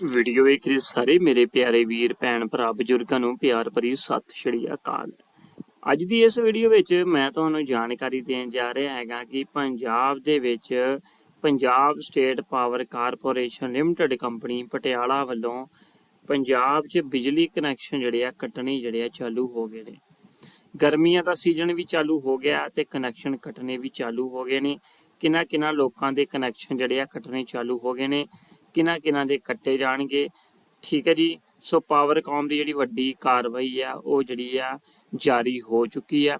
Video ਵੇਖ ਰਹੇ ਸਾਰੇ ਮੇਰੇ ਪਿਆਰੇ ਵੀਰ, ਭੈਣ ਭਰਾ, ਬਜ਼ੁਰਗਾਂ ਨੂੰ ਪਿਆਰ ਭਰੀ ਸਤਿ ਸ਼੍ਰੀ ਅਕਾਲ। ਅੱਜ ਦੀ ਇਸ ਵੀਡੀਓ ਵਿੱਚ ਮੈਂ ਤੁਹਾਨੂੰ ਜਾਣਕਾਰੀ ਦੇਣ ਜਾ ਰਿਹਾ ਹੈਗਾ ਕਿ ਪੰਜਾਬ ਦੇ ਵਿੱਚ Punjab State Power Corporation Limited company Patiala ਵੱਲੋਂ ਪੰਜਾਬ 'ਚ ਬਿਜਲੀ ਕਨੈਕਸ਼ਨ ਜਿਹੜੇ ਆ, ਕੱਟਣੇ ਜਿਹੜੇ ਆ, ਚਾਲੂ ਹੋ ਗਏ ਨੇ। ਗਰਮੀਆਂ ਦਾ ਸੀਜ਼ਨ ਵੀ ਚਾਲੂ ਹੋ ਗਿਆ ਤੇ ਕਨੈਕਸ਼ਨ ਕੱਟਣੇ ਵੀ ਚਾਲੂ ਹੋ ਗਏ ਨੇ। ਕਿੰਨਾ ਕਿੰਨਾ ਲੋਕਾਂ ਦੇ ਕਨੈਕਸ਼ਨ ਜਿਹੜੇ ਆ, ਕੱਟਣੇ ਚਾਲੂ ਹੋ ਗਏ ਨੇ। ਕਿੰਨਾ ਕਿੰਨਾ ਦੇ ਕੱਟੇ ਜਾਣਗੇ। ਠੀਕ ਹੈ ਜੀ। ਸੋ ਪਾਵਰਕਾਮ ਦੀ ਜਿਹੜੀ ਵੱਡੀ ਕਾਰਵਾਈ ਆ, ਉਹ ਜਿਹੜੀ ਆ ਜਾਰੀ ਹੋ ਚੁੱਕੀ ਆ।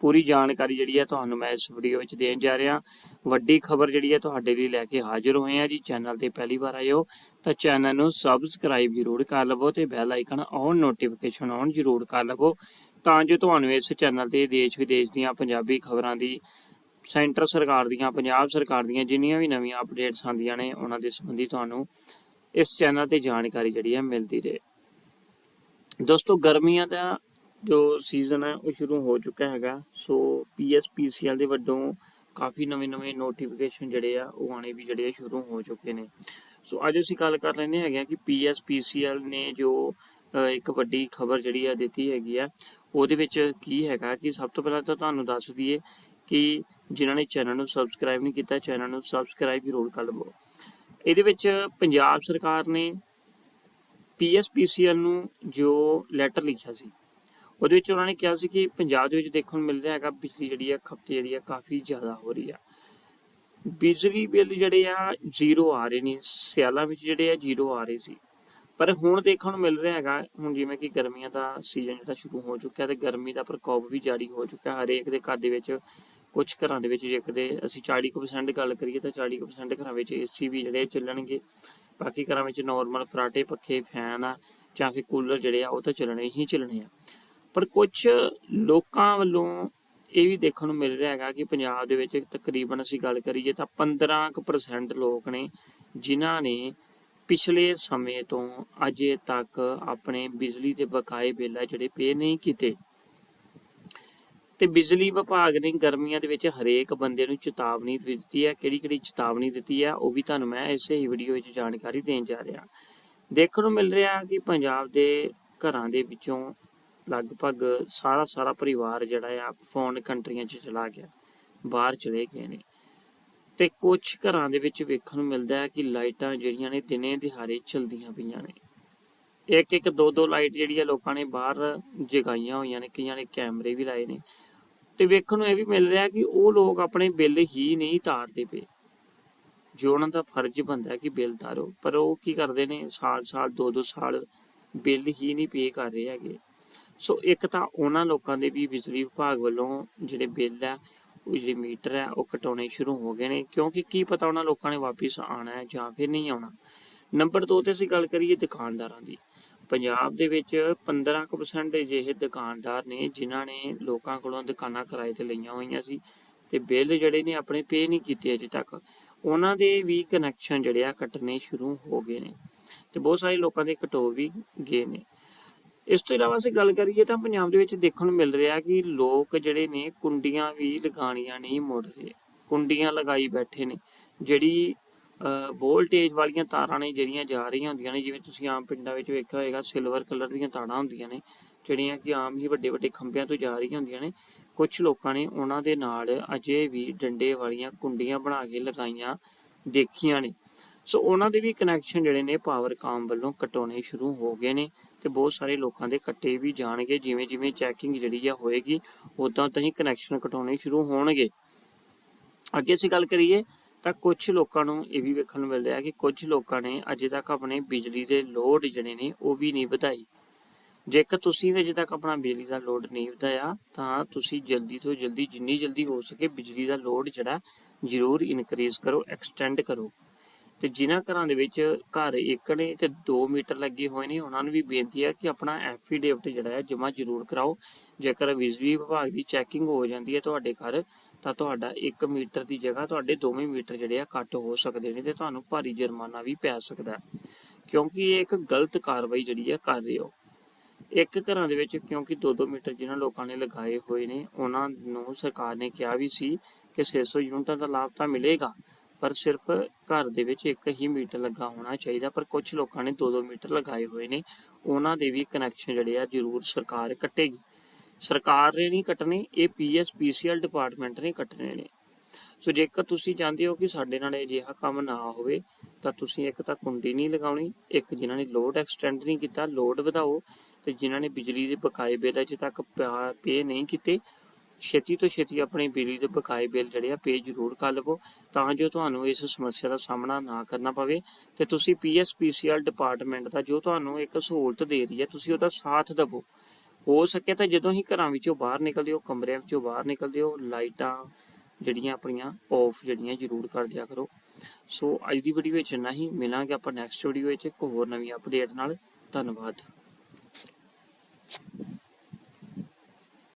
ਪੂਰੀ ਜਾਣਕਾਰੀ ਜਿਹੜੀ ਆ ਤੁਹਾਨੂੰ ਮੈਂ ਇਸ ਵੀਡੀਓ ਵਿੱਚ ਦੇਣ ਜਾ ਰਿਹਾ। ਵੱਡੀ ਖਬਰ ਜਿਹੜੀ ਆ ਤੁਹਾਡੇ ਲਈ ਲੈ ਕੇ ਹਾਜ਼ਰ ਹੋਏ ਆ ਜੀ। ਚੈਨਲ ਤੇ ਪਹਿਲੀ ਵਾਰ ਆਏ ਹੋ ਤਾਂ ਚੈਨਲ ਨੂੰ ਸਬਸਕ੍ਰਾਈਬ ਜ਼ਰੂਰ ਕਰ ਲਵੋ ਤੇ bell icon on notification on ਜ਼ਰੂਰ ਕਰ ਲਵੋ ਤਾਂ ਜੋ ਤੁਹਾਨੂੰ ਇਸ ਚੈਨਲ ਤੇ ਦੇਸ਼ ਵਿਦੇਸ਼ ਦੀਆਂ ਪੰਜਾਬੀ ਖਬਰਾਂ ਦੀ ਸੈਂਟਰ ਸਰਕਾਰ ਦੀਆਂ, ਪੰਜਾਬ ਸਰਕਾਰ ਦੀਆਂ ਜਿੰਨੀਆਂ ਵੀ ਨਵੀਆਂ ਅਪਡੇਟਸ ਆਉਂਦੀਆਂ ਨੇ, ਉਹਨਾਂ ਦੇ ਸੰਬੰਧੀ ਤੁਹਾਨੂੰ ਇਸ ਚੈਨਲ ਤੇ ਜਾਣਕਾਰੀ ਜਿਹੜੀ ਹੈ ਮਿਲਦੀ ਰਹੇ। ਦੋਸਤੋ, ਗਰਮੀਆਂ ਦਾ ਜੋ ਸੀਜ਼ਨ ਹੈ, ਉਹ ਸ਼ੁਰੂ ਹੋ ਚੁੱਕਾ ਹੈਗਾ। ਸੋ ਪੀਐਸਪੀਸੀਐਲ ਦੇ ਵੱਲੋਂ ਕਾਫੀ ਨਵੇਂ-ਨਵੇਂ ਨੋਟੀਫਿਕੇਸ਼ਨ ਜਿਹੜੇ ਆ, ਉਹ ਆਣੇ ਵੀ ਜਿਹੜੇ ਆ ਸ਼ੁਰੂ ਹੋ ਚੁੱਕੇ ਨੇ। ਸੋ ਅੱਜ ਅਸੀਂ ਗੱਲ ਕਰ ਲੈਂਦੇ ਹੈਗੇ ਆ ਕਿ ਪੀਐਸਪੀਸੀਐਲ ਨੇ ਜੋ ਇੱਕ ਵੱਡੀ ਖਬਰ ਜਿਹੜੀ ਆ ਦਿੱਤੀ ਹੈਗੀ ਆ, ਉਹਦੇ ਵਿੱਚ ਕੀ ਹੈਗਾ ਕਿ ਸਭ ਤੋਂ ਪਹਿਲਾਂ ਤਾਂ ਤੁਹਾਨੂੰ ਦੱਸ ਦਈਏ ਕਿ ਜਿਨ੍ਹਾਂ ਨੇ ਚੈਨਲ ਨੂੰ ਸਬਸਕ੍ਰਾਈਬ ਨਹੀਂ ਕੀਤਾ, ਚੈਨਲ ਨੂੰ ਸਬਸਕ੍ਰਾਈਬ ਜ਼ਰੂਰ ਕਰ ਲਵੋ। ਇਹਦੇ ਵਿੱਚ ਪੰਜਾਬ ਸਰਕਾਰ ਨੇ ਪੀਐਸਪੀਸੀਐਲ ਨੂੰ ਜੋ ਲੈਟਰ ਲਿਖਿਆ ਸੀ, ਉਹਦੇ ਵਿੱਚ ਉਹਨਾਂ ਨੇ ਕਿਹਾ ਸੀ ਕਿ ਪੰਜਾਬ ਦੇ ਵਿੱਚ ਦੇਖਣ ਨੂੰ ਮਿਲ ਰਿਹਾ ਹੈਗਾ, ਬਿਜਲੀ ਜਿਹੜੀ ਆ, ਖਪਤ ਜਿਹੜੀ ਆ, ਕਾਫੀ ਜ਼ਿਆਦਾ ਹੋ ਰਹੀ ਆ। ਬਿਜਲੀ ਬਿੱਲ ਜਿਹੜੇ ਆ, ਜ਼ੀਰੋ ਆ ਰਹੇ ਨੇ, ਸਿਆਲਾਂ ਵਿੱਚ ਜਿਹੜੇ ਆ, ਜ਼ੀਰੋ ਆ ਰਹੇ ਸੀ। ਪਰ ਹੁਣ ਦੇਖਣ ਨੂੰ ਮਿਲ ਰਿਹਾ ਹੈਗਾ, ਹੁਣ ਜਿਵੇਂ ਕਿ ਗਰਮੀਆਂ ਦਾ ਸੀਜ਼ਨ ਜਿਹੜਾ ਸ਼ੁਰੂ ਹੋ ਚੁੱਕਿਆ ਤੇ ਗਰਮੀ ਦਾ ਪ੍ਰਕੋਪ ਵੀ ਜਾਰੀ ਹੋ ਚੁੱਕਾ ਹਰੇਕ ਦੇ ਘਰ ਦੇ ਵਿੱਚ ਕੁਝ ਘਰਾਂ ਦੇ ਵਿੱਚ ਜੇਕਰ ਅਸੀਂ 40% ਗੱਲ ਕਰੀਏ ਤਾਂ 40% ਘਰਾਂ ਵਿੱਚ ਏਸੀ ਵੀ ਜਿਹੜੇ ਚੱਲਣਗੇ। ਬਾਕੀ ਘਰਾਂ ਵਿੱਚ ਨਾਰਮਲ ਫਰਾਟੇ, ਪੱਖੇ ਫੈਨ ਆ ਜਾਂ ਫਿਰ ਕੂਲਰ ਜਿਹੜੇ ਆ ਉਹ ਤਾਂ ਚੱਲਣੇ ਹੀ ਚੱਲਣੇ ਆ। ਪਰ ਕੁਝ ਲੋਕਾਂ ਵੱਲੋਂ ਇਹ ਵੀ ਦੇਖਣ ਨੂੰ ਮਿਲ ਰਿਹਾ ਹੈਗਾ ਕਿ ਪੰਜਾਬ ਦੇ ਵਿੱਚ ਤਕਰੀਬਨ ਅਸੀਂ ਗੱਲ ਕਰੀਏ ਤਾਂ 15% ਲੋਕ ਨੇ ਜਿਨ੍ਹਾਂ ਨੇ ਪਿਛਲੇ ਸਮੇਂ ਤੋਂ ਅਜੇ ਤੱਕ ਆਪਣੇ ਬਿਜਲੀ ਦੇ ਬਕਾਏ ਬਿੱਲ ਆ ਜਿਹੜੇ ਪੇ ਨਹੀਂ ਕੀਤੇ। ਤੇ ਬਿਜਲੀ ਵਿਭਾਗ ਨੇ ਗਰਮੀਆਂ ਦੇ ਵਿੱਚ ਹਰੇਕ ਬੰਦੇ ਨੂੰ ਚੇਤਾਵਨੀ ਦਿੱਤੀ ਹੈ ਕਿਹੜੀ ਕਿਹੜੀ ਚੇਤਾਵਨੀ ਦਿੱਤੀ ਹੈ, ਉਹ ਵੀ ਤੁਹਾਨੂੰ ਮੈਂ ਇਸੇ ਹੀ ਵੀਡੀਓ ਵਿੱਚ ਜਾਣਕਾਰੀ ਦੇਣ ਜਾ ਰਿਹਾ। ਦੇਖਣ ਨੂੰ ਮਿਲ ਰਿਹਾ ਕਿ ਪੰਜਾਬ ਦੇ ਘਰਾਂ ਦੇ ਵਿੱਚੋਂ ਲਗਭਗ ਸਾਰਾ ਸਾਰਾ ਪਰਿਵਾਰ ਜਿਹੜਾ ਆ ਫੋਨ ਕੰਟਰੀਆਂ 'ਚ ਚਲਾ ਗਿਆ, ਬਾਹਰ ਚਲੇ ਗਏ ਨੇ। ਤੇ ਕੁਝ ਘਰਾਂ ਦੇ ਵਿੱਚ ਵੇਖਣ ਨੂੰ ਮਿਲਦਾ ਹੈ ਕਿ ਲਾਈਟਾਂ ਜਿਹੜੀਆਂ ਨੇ ਦਿਨੇ ਦਿਹਾੜੇ ਚਲਦੀਆਂ ਪਈਆਂ ਨੇ। ਇੱਕ ਇੱਕ ਦੋ ਦੋ ਲਾਈਟ ਜਿਹੜੀ ਆ ਲੋਕਾਂ ਨੇ ਬਾਹਰ ਜਗਾਈਆਂ ਹੋਈਆਂ ਨੇ, ਕਈਆਂ ਨੇ ਕੈਮਰੇ ਵੀ ਲਾਏ ਨੇ। ਤੇ ਵੇਖਣ ਨੂੰ ਇਹ ਵੀ ਮਿਲ ਰਿਹਾ ਕਿ ਉਹ ਲੋਕ ਆਪਣੇ ਬਿੱਲ ਹੀ ਨਹੀਂ ਤਾਰਦੇ ਪਏ। ਜੋ ਉਹਨਾਂ ਦਾ ਫਰਜ਼ ਬਣਦਾ ਕਿ ਬਿੱਲ ਤਾਰੋ, ਪਰ ਉਹ ਕੀ ਕਰਦੇ ਨੇ? ਸਾਲ ਸਾਲ, ਦੋ ਦੋ ਸਾਲ ਬਿੱਲ ਹੀ ਨਹੀਂ ਪੇ ਕਰ ਰਹੇ ਹੈਗੇ। ਸੋ ਇੱਕ ਤਾਂ ਉਹਨਾਂ ਲੋਕਾਂ ਦੇ ਵੀ ਬਿਜਲੀ ਵਿਭਾਗ ਵੱਲੋਂ ਜਿਹੜੇ ਬਿੱਲ ਆ ਉਹ ਜਿਹੜੇ ਮੀਟਰ ਆ ਉਹ ਕਟਾਉਣੇ ਸ਼ੁਰੂ ਹੋ ਗਏ ਨੇ। ਕਿਉਂਕਿ ਕੀ ਪਤਾ ਉਹਨਾਂ ਲੋਕਾਂ ਨੇ ਵਾਪਿਸ ਆਣਾ ਹੈ ਜਾਂ ਫਿਰ ਨਹੀਂ ਆਉਣਾ। ਨੰਬਰ 2 ਤੇ ਅਸੀਂ ਗੱਲ ਕਰੀਏ ਦੁਕਾਨਦਾਰਾਂ ਦੀ। ਪੰਜਾਬ ਦੇ ਵਿੱਚ 15% ਅਜਿਹੇ ਦੁਕਾਨਦਾਰ ਨੇ ਜਿਨ੍ਹਾਂ ਨੇ ਲੋਕਾਂ ਕੋਲੋਂ ਦੁਕਾਨਾਂ ਕਿਰਾਏ ਤੇ ਲਈਆਂ ਹੋਈਆਂ ਸੀ ਤੇ ਬਿੱਲ ਜਿਹੜੇ ਨੇ ਆਪਣੇ ਪੇ ਨਹੀਂ ਕੀਤੇ ਅਜੇ ਤੱਕ। ਉਹਨਾਂ ਦੇ ਵੀ ਕਨੈਕਸ਼ਨ ਜਿਹੜੇ ਆ ਕੱਟਣੇ ਸ਼ੁਰੂ ਹੋ ਗਏ ਨੇ ਤੇ ਬਹੁਤ ਸਾਰੇ ਲੋਕਾਂ ਦੇ ਕਟੋ ਵੀ ਗਏ ਨੇ। ਇਸ ਤੋਂ ਇਲਾਵਾ ਅਸੀਂ ਗੱਲ ਕਰੀਏ ਤਾਂ ਪੰਜਾਬ ਦੇ ਵਿੱਚ ਦੇਖਣ ਨੂੰ ਮਿਲ ਰਿਹਾ ਕਿ ਲੋਕ ਜਿਹੜੇ ਨੇ ਕੁੰਡੀਆਂ ਵੀ ਲਗਾਉਣੀਆਂ ਨਹੀਂ ਮੁੜ ਰਹੇ। ਕੁੰਡੀਆਂ ਲਗਾਈ ਬੈਠੇ ਨੇ। ਜਿਹੜੀ ਵੋਲਟੇਜ ਵਾਲੀਆਂ ਤਾਰਾਂ ਨੇ ਜਿਹੜੀਆਂ ਜਾ ਰਹੀਆਂ ਹੁੰਦੀਆਂ ਨੇ, ਜਿਵੇਂ ਤੁਸੀਂ ਆਮ ਪਿੰਡਾਂ ਵਿੱਚ ਵੇਖਿਆ ਹੋਵੇਗਾ ਸਿਲਵਰ ਕਲਰ ਦੀਆਂ ਤਾਰਾਂ ਹੁੰਦੀਆਂ ਨੇ, ਜਿਹੜੀਆਂ ਕਿ ਆਮ ਹੀ ਵੱਡੇ ਵੱਡੇ ਖੰਭਿਆਂ ਤੋਂ ਜਾ ਰਹੀਆਂ ਹੁੰਦੀਆਂ ਨੇ। ਕੁਝ ਲੋਕਾਂ ਨੇ ਉਹਨਾਂ ਦੇ ਨਾਲ ਅਜੇ ਵੀ ਡੰਡੇ ਵਾਲੀਆਂ ਕੁੰਡੀਆਂ ਬਣਾ ਕੇ ਲਗਾਈਆਂ, ਦੇਖੀਆਂ ਨੇ। ਸੋ ਉਹਨਾਂ ਦੇ ਵੀ ਕਨੈਕਸ਼ਨ ਜਿਹੜੇ ਨੇ ਪਾਵਰ ਕਾਮ ਵੱਲੋਂ ਕਟਾਉਣੇ ਸ਼ੁਰੂ ਹੋ ਗਏ ਨੇ ਤੇ ਬਹੁਤ ਸਾਰੇ ਲੋਕਾਂ ਦੇ ਕੱਟੇ ਵੀ ਜਾਣਗੇ, ਜਿਵੇਂ ਜਿਵੇਂ ਚੈਕਿੰਗ ਜਿਹੜੀ ਆ ਹੋਏਗੀ ਉਦਾਂ ਤਾਂ ਹੀ ਕਨੈਕਸ਼ਨ ਕਟਾਉਣੇ ਸ਼ੁਰੂ ਹੋਣਗੇ। ਅੱਗੇ ਅਸੀਂ ਗੱਲ ਕਰੀਏ ਤਾਂ ਕੁਝ ਲੋਕਾਂ ਨੂੰ ਇਹ ਵੀ ਵੇਖਣ ਨੂੰ ਮਿਲ ਕਿ ਕੁਝ ਲੋਕਾਂ ਨੇ ਅਜੇ ਤੱਕ ਆਪਣੇ ਬਿਜਲੀ ਦੇ ਲੋਡ ਜਿਹੜੇ ਨੇ ਉਹ ਵੀ ਨਹੀਂ ਵਧਾਈ ਜੇਕਰ ਤੁਸੀਂ ਵੀ ਅਜੇ ਤੱਕ ਆਪਣਾ ਬਿਜਲੀ ਦਾ ਲੋਡ ਨਹੀਂ ਵਧਾਇਆ, ਤਾਂ ਤੁਸੀਂ ਜਲਦੀ ਤੋਂ ਜਲਦੀ, ਜਿੰਨੀ ਜਲਦੀ ਹੋ ਸਕੇ ਬਿਜਲੀ ਦਾ ਲੋਡ ਜਿਹੜਾ, ਜ਼ਰੂਰ ਇਨਕਰੀਜ਼ ਕਰੋ ਐਕਸਟੈਂਡ ਕਰੋ। ਤੇ ਜਿਨ੍ਹਾਂ ਘਰਾਂ ਦੇ ਵਿੱਚ ਘਰ ਇੱਕ ਨੇ ਤੇ 2 ਮੀਟਰ ਲੱਗੇ ਹੋਏ ਨੇ, ਉਹਨਾਂ ਨੂੰ ਵੀ ਬੇਨਤੀ ਹੈ ਕਿ ਆਪਣਾ ਐਫੀਡੇਵਿਟ ਜਿਹੜਾ ਹੈ ਜਮ੍ਹਾਂ ਜ਼ਰੂਰ ਕਰਾਓ। ਜੇਕਰ ਬਿਜਲੀ ਵਿਭਾਗ ਦੀ ਚੈਕਿੰਗ ਹੋ ਜਾਂਦੀ ਹੈ ਤੁਹਾਡੇ ਘਰ ਤਾਂ ਤੁਹਾਡਾ 1 ਮੀਟਰ ਦੀ ਜਗ੍ਹਾ ਤੁਹਾਡੇ 2 ਮੀਟਰ ਜਿਹੜੇ ਆ ਕੱਟ ਹੋ ਸਕਦੇ ਨੇ ਤੇ ਤੁਹਾਨੂੰ ਭਾਰੀ ਜੁਰਮਾਨਾ ਵੀ ਪੈ ਸਕਦਾ ਕਿਉਂਕਿ ਇਹ ਇੱਕ ਗਲਤ ਕਾਰਵਾਈ ਜਿਹੜੀ ਹੈ ਕਰ ਰਹੇ ਹੋ। ਇੱਕ ਘਰਾਂ ਦੇ ਵਿੱਚ ਕਿਉਂਕਿ 2-2 ਮੀਟਰ ਜਿਨ੍ਹਾਂ ਲੋਕਾਂ ਨੇ ਲਗਾਏ ਹੋਏ ਨੇ, ਉਹਨਾਂ ਨੂੰ ਸਰਕਾਰ ਨੇ ਕਿਹਾ ਵੀ ਸੀ ਕਿ 600 ਯੂਨਿਟਾਂ ਦਾ ਲਾਭ ਤਾਂ ਮਿਲੇਗਾ, ਪਰ ਸਿਰਫ ਘਰ ਦੇ ਵਿੱਚ ਇੱਕ ਹੀ ਮੀਟਰ ਲੱਗਾ ਹੋਣਾ ਚਾਹੀਦਾ, ਪਰ ਕੁਝ ਲੋਕਾਂ ਨੇ ਦੋ ਦੋ ਮੀਟਰ ਲਗਾਏ ਹੋਏ ਨੇ, ਉਹਨਾਂ ਦੇ ਵੀ ਕਨੈਕਸ਼ਨ ਜਿਹੜੇ ਆ ਜ਼ਰੂਰ ਸਰਕਾਰ ਕੱਟੇਗੀ। ਸਰਕਾਰ ਨੇ ਨਹੀਂ ਕੱਟਣੇ, ਇਹ ਪੀਐਸ ਪੀਸੀਐਲ ਡਿਪਾਰਟਮੈਂਟ ਨੇ ਕੱਟਣੇ ਨੇ। ਸੋ ਜੇਕਰ ਤੁਸੀਂ ਚਾਹੁੰਦੇ ਹੋ ਕਿ ਸਾਡੇ ਨਾਲ ਅਜਿਹਾ ਕੰਮ ਨਾ ਹੋਵੇ, ਤਾਂ ਤੁਸੀਂ ਇੱਕ ਤਾਂ ਕੁੰਡੀ ਨਹੀਂ ਲਗਾਉਣੀ, ਇੱਕ ਜਿਨ੍ਹਾਂ ਨੇ ਲੋਡ ਐਕਸਟੈਂਡ ਨਹੀਂ ਕੀਤਾ ਲੋਡ ਵਧਾਓ, ਤੇ ਜਿਨ੍ਹਾਂ ਨੇ ਬਿਜਲੀ ਦੇ ਬਕਾਏ ਬਿੱਲ ਅਜੇ ਤੱਕ ਪੇ ਨਹੀਂ ਕੀਤੇ, ਛੇਤੀ ਤੋਂ ਛੇਤੀ ਆਪਣੇ ਬਿਜਲੀ ਦੇ ਬਕਾਏ ਬਿੱਲ ਜਿਹੜੇ ਆ ਪੇ ਜ਼ਰੂਰ ਕਰ ਲਵੋ, ਤਾਂ ਜੋ ਤੁਹਾਨੂੰ ਇਸ ਸਮੱਸਿਆ ਦਾ ਸਾਹਮਣਾ ਨਾ ਕਰਨਾ ਪਵੇ। ਤੇ ਤੁਸੀਂ ਪੀਐਸਪੀਸੀਐਲ ਡਿਪਾਰਟਮੈਂਟ ਦਾ ਜੋ ਤੁਹਾਨੂੰ ਇੱਕ ਸਹੂਲਤ ਦੇ ਰਹੀ ਹੈ, ਤੁਸੀਂ ਉਹਦਾ ਸਾਥ ਦਿਵੋ। ਹੋ ਸਕੇ ਤਾਂ ਜਦੋਂ ਹੀ ਘਰਾਂ ਵਿੱਚੋਂ ਬਾਹਰ ਨਿਕਲਦੇ ਹੋ, ਕਮਰਿਆਂ ਵਿੱਚੋਂ ਬਾਹਰ ਨਿਕਲਦੇ ਹੋ, ਲਾਈਟਾਂ ਜਿਹੜੀਆਂ ਆਪਣੀਆਂ ਆਫ ਜਿਹੜੀਆਂ ਜ਼ਰੂਰ ਕਰ ਦਿਆ ਕਰੋ। ਸੋ ਅੱਜ ਦੀ ਵੀਡੀਓ ਵਿੱਚ ਇੰਨਾ ਹੀ। ਮਿਲਾਂਗੇ ਆਪਾਂ ਨੈਕਸਟ ਵੀਡੀਓ ਵਿੱਚ ਇੱਕ ਹੋਰ ਨਵੀਂ ਅਪਡੇਟ ਨਾਲ। ਧੰਨਵਾਦ।